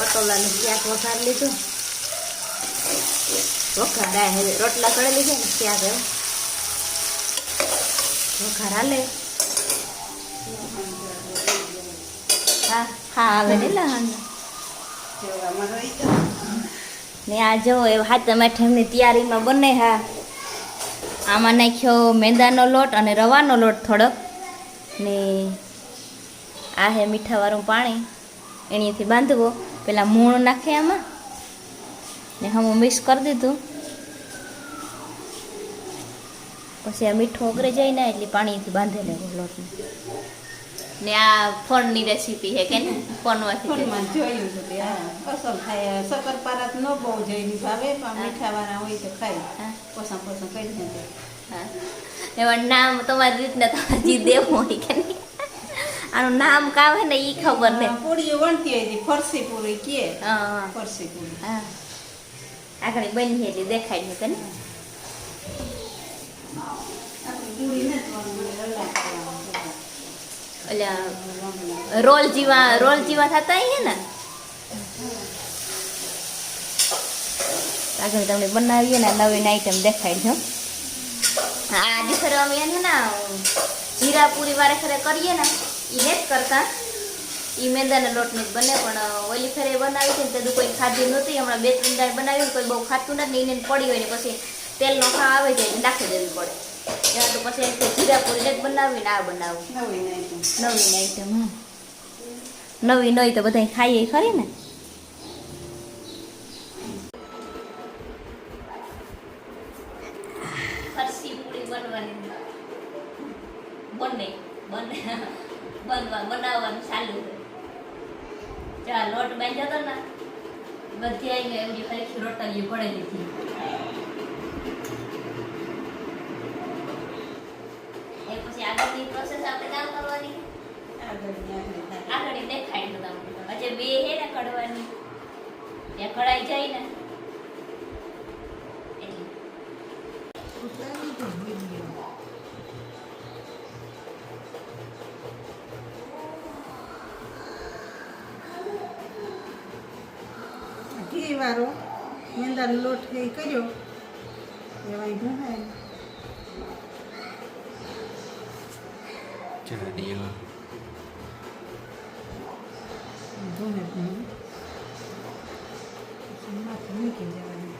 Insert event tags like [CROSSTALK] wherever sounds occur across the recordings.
પટોલાનું ક્યાંક વઘાર લીધું. વઘાર હવે રોટલા કરી લીધા ને શાક હવે વઘાર હાલે. હા હા, આવે ને લહણ. ને આ જો, એ હાથમ આઠમની તૈયારીમાં બને હા. આમાં નાખ્યો મેંદાનો લોટ અને રવાનો લોટ થોડોક. ને આ હે મીઠાવાળું પાણી. એણીથી બાંધવો. પેલા મૂળ નાખે આમાં. ને હમ મિક્સ કરી દીધું. પછી આ મીઠું ઓગળી જાય ને એટલે પાણીથી બાંધી લેવો લોટને. ને આ ફળની રેસીપી છે કે ને ફોનમાંથી ફોનમાં જોયું છે અસર થાય શક્કરપારા ન બહુ જોઈ ભાવે પણ મીઠાવાળા હોય તો ખાય. હા. પોસા પોસા કરી દે. હા. એમાં નામ તમારી રીતના તમારે જી દેવું હોય કે નહીં. આનું નામ કાવે ને એ ખબર ને પૂરીઓ વણતી હોય હતી ફરસી પૂરી કે. હા ફરસી પૂરી. હા. આગળ બની એટલે દેખાય ને પૂરી કરવાની. ઓલા રોલ જેવા રોલ જેવા થતા હે ને? આગળ તમને બનાવીએ ને નવીન આઈટમ દેખાય છો આ દીકરો અમે એને ને જીરા પૂરી વારે ખરે કરીએ ને એ હેત કરતા. એ મેંદાના લોટની જ બને પણ ઓલી ફેરે બનાવી છે ને તે કોઈ ખાધી નહોતી. હમણાં બે ત્રણ દાળ બનાવી ને કોઈ બહુ ખાતું નથી ને એને પડી હોય ને પછી તેલનો ખા આવે જાય એને નાખી દેવી પડે. ત્યાં તો પછી એમ જીરા પૂરી જ બનાવી ને આ બનાવું. નવી નહીં નવી આઈટમ નવી નવી હોય તો બધા ખાઈએ ખરી ને ફરસી પૂરી બનવાની બને બને બનવા બનાવવાનું ચાલુ છે ચા લોટ બાંધ્યો હતો ને બધી આવી એવડી હરખી રોટલી પડેલી હતી એ પછી પ્રોસેસ આપણે કામ કરવાની? આગળ દેખાય તો તમને. હજે બે હે ને કડવાની. ત્યાં કડાઈ જાય ને. ઘી વાળો. મેંદાનો લોટ કર્યો. પછી માથે મૂકી દેવાનું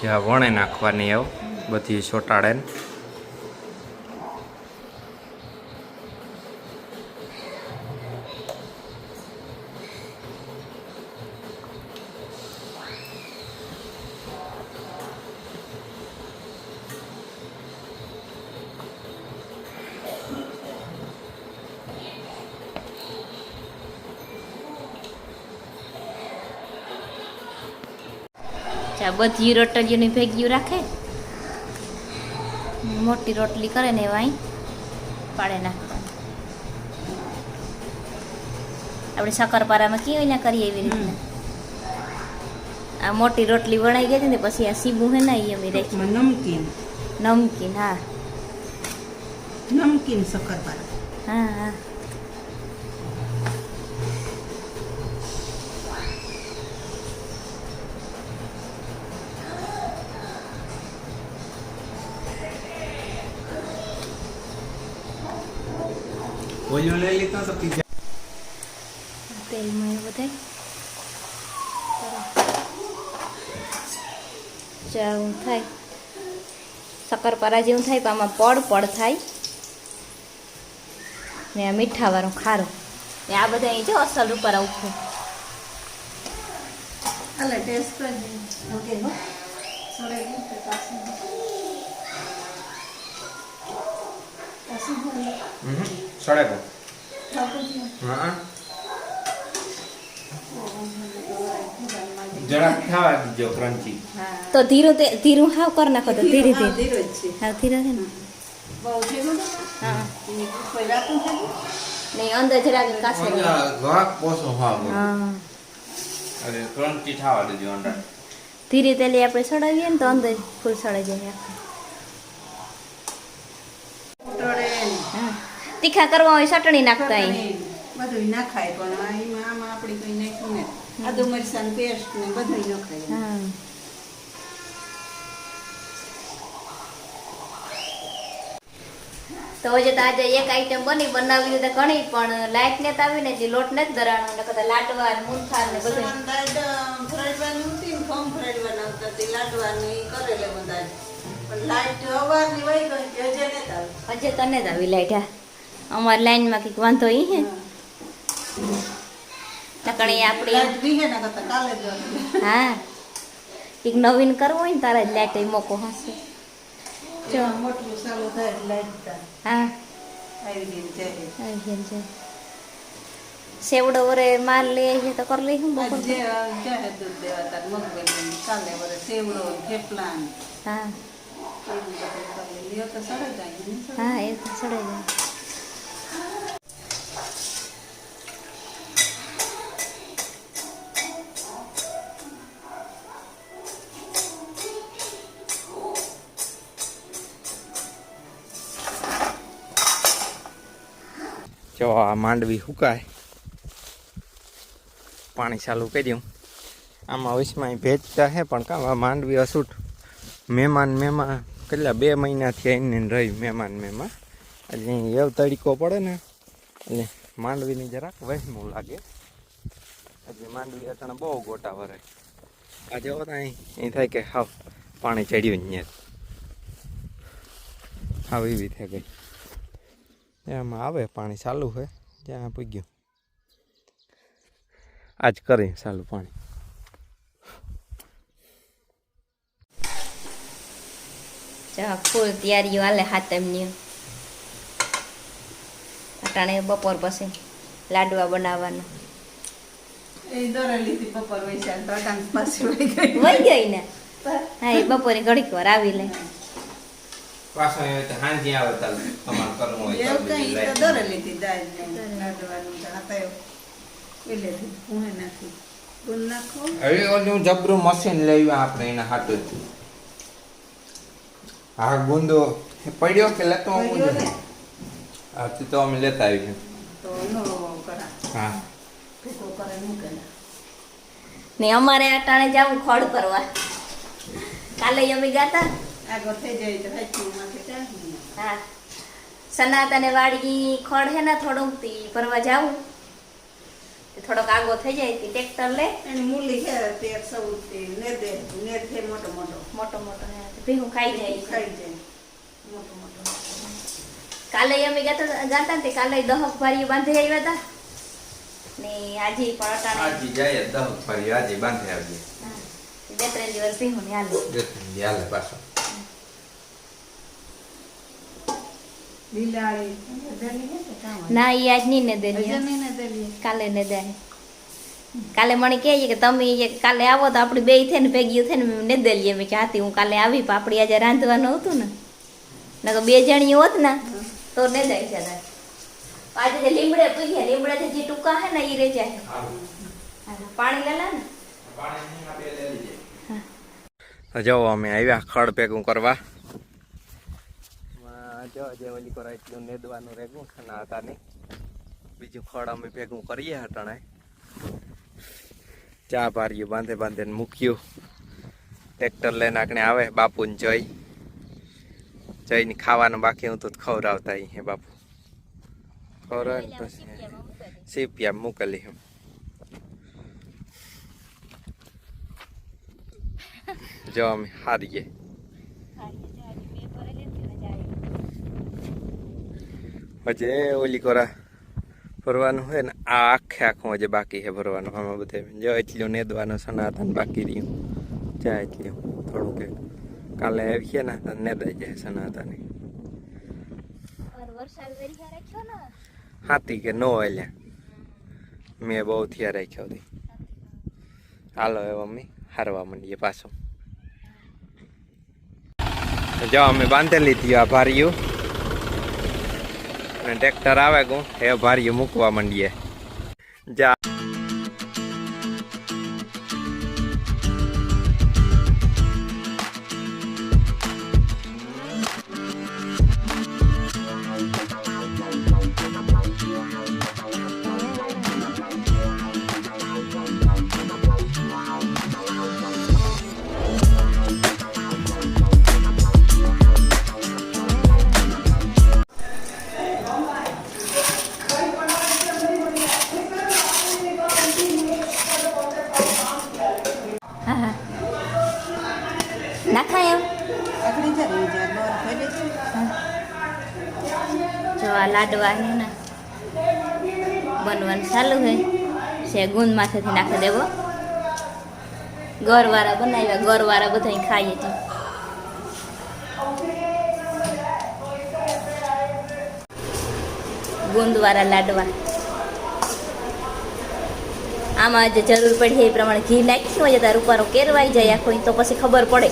જ્યાં વણે નાખવાની આવ બધી ચોટાડે ચા બધી રોટલીઓની ભેગીઓ રાખે. મોટી રોટલી કરે ને એવા અહીં પાડે નાખવાની. આપણે શક્કરપારામાં કેવી રીતના કરીએ એવી રીતના? આ મોટી રોટલી વણાઈ ગઈ હતી ને પછી આ સીબું હે ને એ અમે રાખી. નમકીન. નમકીન હા. નમકીન શક્કરપારા હા હા. ઓલો લઈ લીધો તો પીઝા તેલમાં એ બધાય જેવું થાય શક્કરપારા જેવું થાય પણ આમાં પડ પડ થાય ને આ મીઠાવાળું ખારું ને આ બધા અહીં જો અસલ ઉપર આવું અલે ટેસ્ટ કરી ઓકે છે હા. જરા ખાવા દીજો ક્રંચી. તો ધીરું તે ધીરું હાવ કર નાખો તો ધીરે હા, ધીરે. ધીરે જ છે. હાવ ધીરે છે ને બહુ ગયું હા. ને કોઈ રાખું થઈ ગયું ને અંદર જરાક કાસે ઘાક પોસો હા હા. અરે ક્રંચી ખાવા દેજો અંડા ધીરે તેલી આપણે સડાવીએ ને તો અંદર ફૂલ સડાઈ જાય આખું. ટોળે હા તીખા કરવા હોય ચટણી નાખતા બધું નાખાય પણ એમાં આમાં આપણે કંઈ નાખ્યું ને આદુ મરચાં પેસ્ટ ને બધું નખાય. હા. તો હજી તો આજે એક આઈટમ બની બનાવી તો ઘણી પણ લાઈટ ને આવી ને જે લોટ ને જ ધરાણો ને કદાચ લાડવા ને મૂંઠા ને બધું ફરાડવાની હતી ને ફોર્મ ફરાડવાના આવતા તે લાડવાની કરેલે બધા પણ લાઈટ અવારની વહી ગઈ હજે ને આવી. હજે તને જ આવી લાઈટ હા. અમારી લાઈનમાં કંઈક વાંધો ઈ હે? નકણી આપણી હા કંઈક નવીન કરવું હોય ને તારા જ લાઈટ એ મોકો હશે. જો. મોટું ચાલુ થાય લાઈટ હા. છે સેવડો વરે માલ લે આવીએ તો કરી લઈ હું બપોર જે જાહે દૂધ દેવા? તાર મગબેલી કાલે વરે સેવડો થેપલા હા. હા એ તો ચડાઈ જાય. જો આ માંડવી સુકાય. પાણી ચાલુ કરી દઉં. આમાં વચમાં ભેજતા હે, પણ કામ આ માંડવી અસૂટ મહેમાન મહેમાન, કેટલા બે મહિનાથી આવીને ને રહી મહેમાન મહેમાન. એટલે એવો તડીકો પડે ને, એટલે માંડવીની જરાક વહેમું લાગે. એટલે માંડવી અટાણે બહુ ગોટા ભરાય આ જેવો અહીં એ થાય કે હાવ પાણી ચડ્યું જ ત્યાં હાવ એવી થઈ ગઈ. એમાં આવે પાણી ચાલુ છે ત્યાં પૂગ્યું. આજ કરી ચાલુ પાણી. ફૂલ તૈયારીઓ હાલે હાથમની અટાણે બપોર પછી લાડવા બનાવવાનું. બપોર વહી ગઈ. ને? હા એ બપોરે ઘડીક વાર આવી લે. પાછો હાંજી આવે તમારે કરવું એવું કઈ તો દોરેલી હતી દાળ ને લાડવાનું તો આ તો પેલેથી ભૂંહે નાખી. હવે ઓલું જબરું મશીન લેવું આપણે એના હાથું હા ગુંદો પડ્યો કે લેતો હા તો અમે લેતા આવી તો હા. ને અમારે અટાણે જવું ખડ કરવા કાલે અમે ગાતા? આગળ થઈ જાય તો હાચું માથે ચાલી હા. સનાતને વાડી ખડ હે ને થોડુંક તી ભરવા જાવું. થોડોક આગો થઈ જાય તી ટ્રેક્ટર લે. અને મૂલી છે તેર સૌ તે ને દે ને છે મોટો મોટો. મોટો મોટો ને ભીહું ખાઈ જાય. ખાઈ જાય. મોટો મોટો. કાલે અમે ગયા ગાતા ને તે કાલે દહક ભારી બાંધી આવ્યા હતા ને આજે પણ અટાણે આજે જાય દહક ફરી આજે બાંધે આવીએ બે ત્રણ દિવસ ભીહું ને હાલે. બે ત્રણ દી હાલે પાછો લીલાળી દેલી હે કે કામ ના એ આજ નહીં ને દે હજને ને દેલી કાલે ને દે કાલે મને કહે કે તમે કાલે આવો તો આપડે બે થઈને ને ભેગી થઈને ને દે લઈએ મેં કે હાથી હું કાલે આવી પાપડી આજે રાંધવાનું હતું ને. તો બે જણી હોત ને તો ને દઈ જતા આજે જે લીમડે પીએ લીમડે જે ટૂંકા હે ને એ રે જાય. પાણી લેલા ને. જાઓ અમે આવ્યા ખડ ભેગું કરવા. જો જે ઓલી કરો એટલું નેદવાનું રેગું ખાના હતા નહીં. બીજું ખડ અમે ભેગું કરીએ હટાણે ચા પાર્યું બાંધે બાંધે ને મૂક્યું. ટ્રેક્ટર લઈને આકણે આવે બાપુને જઈ. જઈને ખાવાનું બાકી હું તો ખવડાવતા હે બાપુ. ખવડાવે ને પછી સીપિયા મોકલી. એમ જો અમે હારીએ. એ ઓલી કોરા ભરવાનું હોય ને આ આખે આખું હજે બાકી છે ભરવાનું. આમાં બધે જો એટલું નેદવાનું સનાતન બાકી રહ્યું. જાય એટલું થોડુંક કાલે આવીએ ને તો નેદાઈ જાય સનાતન. હાથી કે નો એલ્યા મેં બહુ થયા રાખ્યો હતી હાલો હવે મમ્મી હારવા માંડીએ પાછો. જો અમે બાંધેલી હતી આ ભારીયું. અને ટ્રેક્ટર આવે ગયું એ ભારીયું મૂકવા માંડીએ. જા. બનવાનું ચાલુ છે. ગુંદ માથેથી નાખી દેવો. ગરવાળા બનાવ્યા ગરવાળા બધા ખાઈએ છીએ. ગુંદવાળા લાડવા. આમાં જે જરૂર પડી એ પ્રમાણે ઘી નાખી હોય, તાર ઉપારો કેરવાઈ જાય આખો તો પછી ખબર પડે.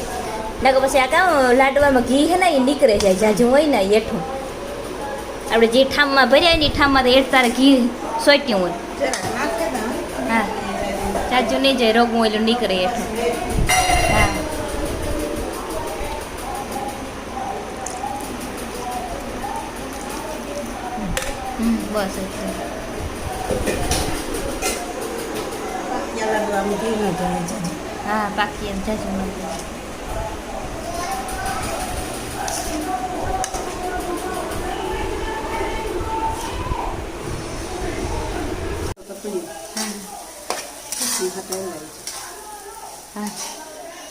નકર પછી આ કામ લાડવામાં ઘી હે ને એ નીકળે જાય જાજુ હોય ને એઠું આપણે જે ઠામમાં ભર્યા એની ઠામમાં તો એઠ તારે ઘી સોટ્યું હોય? જરા નાખે ને. હા. જાજુ નહીં જાય રોગવું એટલું નીકળે હેઠું. હા. હમ, બસ એટલું. પાક્યા લાડવામાં ઘી ન જોઈએ જાજુ. હા પાકી એમ જાજુ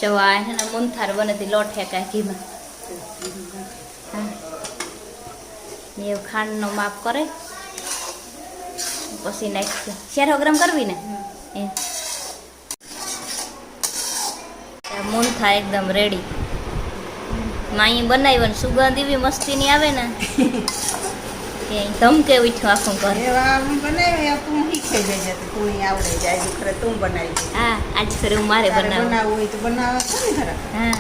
જો અને બને મુંથાર બનેથી લોટ હેકાય ઘીમાં. હા. એવું ખાંડનો માપ કરે. પછી નાખશે ચાર ગ્રામ કરવી ને? એ. મૂંથા એકદમ રેડી માઈ બનાવી ને સુગંધ એવી મસ્તીની આવે ને. [LAUGHS] કે ધમકે ઉઠ્યું આખું ઘર? હા આજ ફરી હું મારે બનાવું. ખરા હા.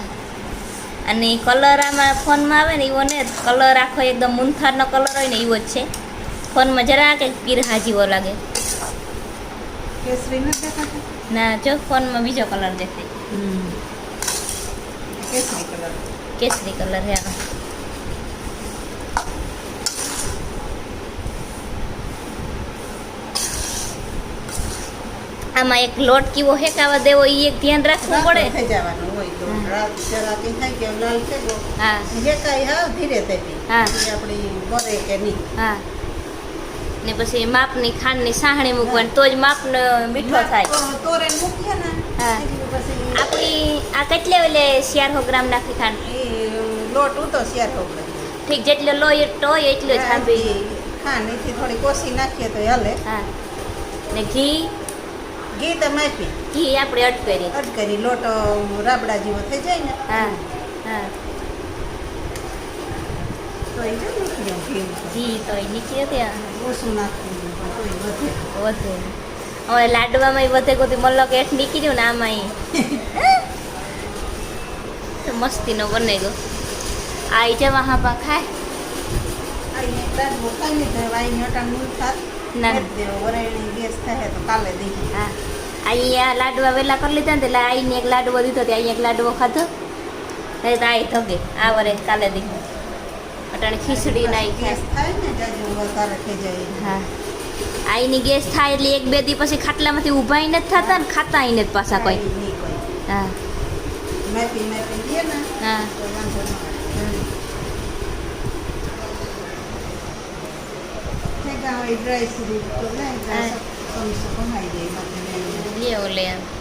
અને કલર આમાં ફોનમાં આવે ને એવો ને કલર આખો એકદમ મુંથારનો કલર હોય ને એવો જ છે. ફોનમાં જરા કે પીરહા જેવો લાગે. ના જો ફોનમાં બીજો કલર દેખાય. કેસરી કલર. કેસરી કલર હે આમાં એક લોટ કેવો હેકાવા દેવો એ એક ધ્યાન રાખવું પડે. હા. હા. ને પછી માપની ખાંડની સાહણી મૂકવાની તો જ માપનો મીઠો થાય. આપણી આ કેટલે ઓલે ચારસો ગ્રામ નાખી ખાંડ? લોટ ઉતો શેર ઠીક જેટલો લોય હોય એટલો જ હા નીથી થોડી કોસી નાખીએ તો હાલે. હા. ને ઘી? ઘી તમે આપી ઘી આપણે અટકેરી અટ કરી લોટ રાબડા જેવો થઈ જાય ને. હા હા. તો એ નીકળી ઘી તો. એ નીકળ્યો ત્યાં ઓછું નાખવું વધે. હવે લાડવામાં વધે ગોતી મલ્લક એઠ નીકળ્યું ને આમાં મસ્તીનો બને ગયો. આઈ જવા હા પા ખાય આઈને એક ના. અહીંયા લાડવા વેલા કરી લીધા ને એટલે આઈને એક લાડવો દીધો તે અહીંયા એક લાડવો ખાધો. એટલે તો આઈ થગે આ વરે કાલે દીધો અટાણે ખીચડી નાઈ હા આઈની ગેસ થાય એટલે એક બે દી પછી ખાટલામાંથી ઊભા નથી થતા ને ખાતા નથી પાછા કોઈ. હા. દે હા. તો વાંધો ન આવે થઈ ગયા હોય ડ્રાય સુધી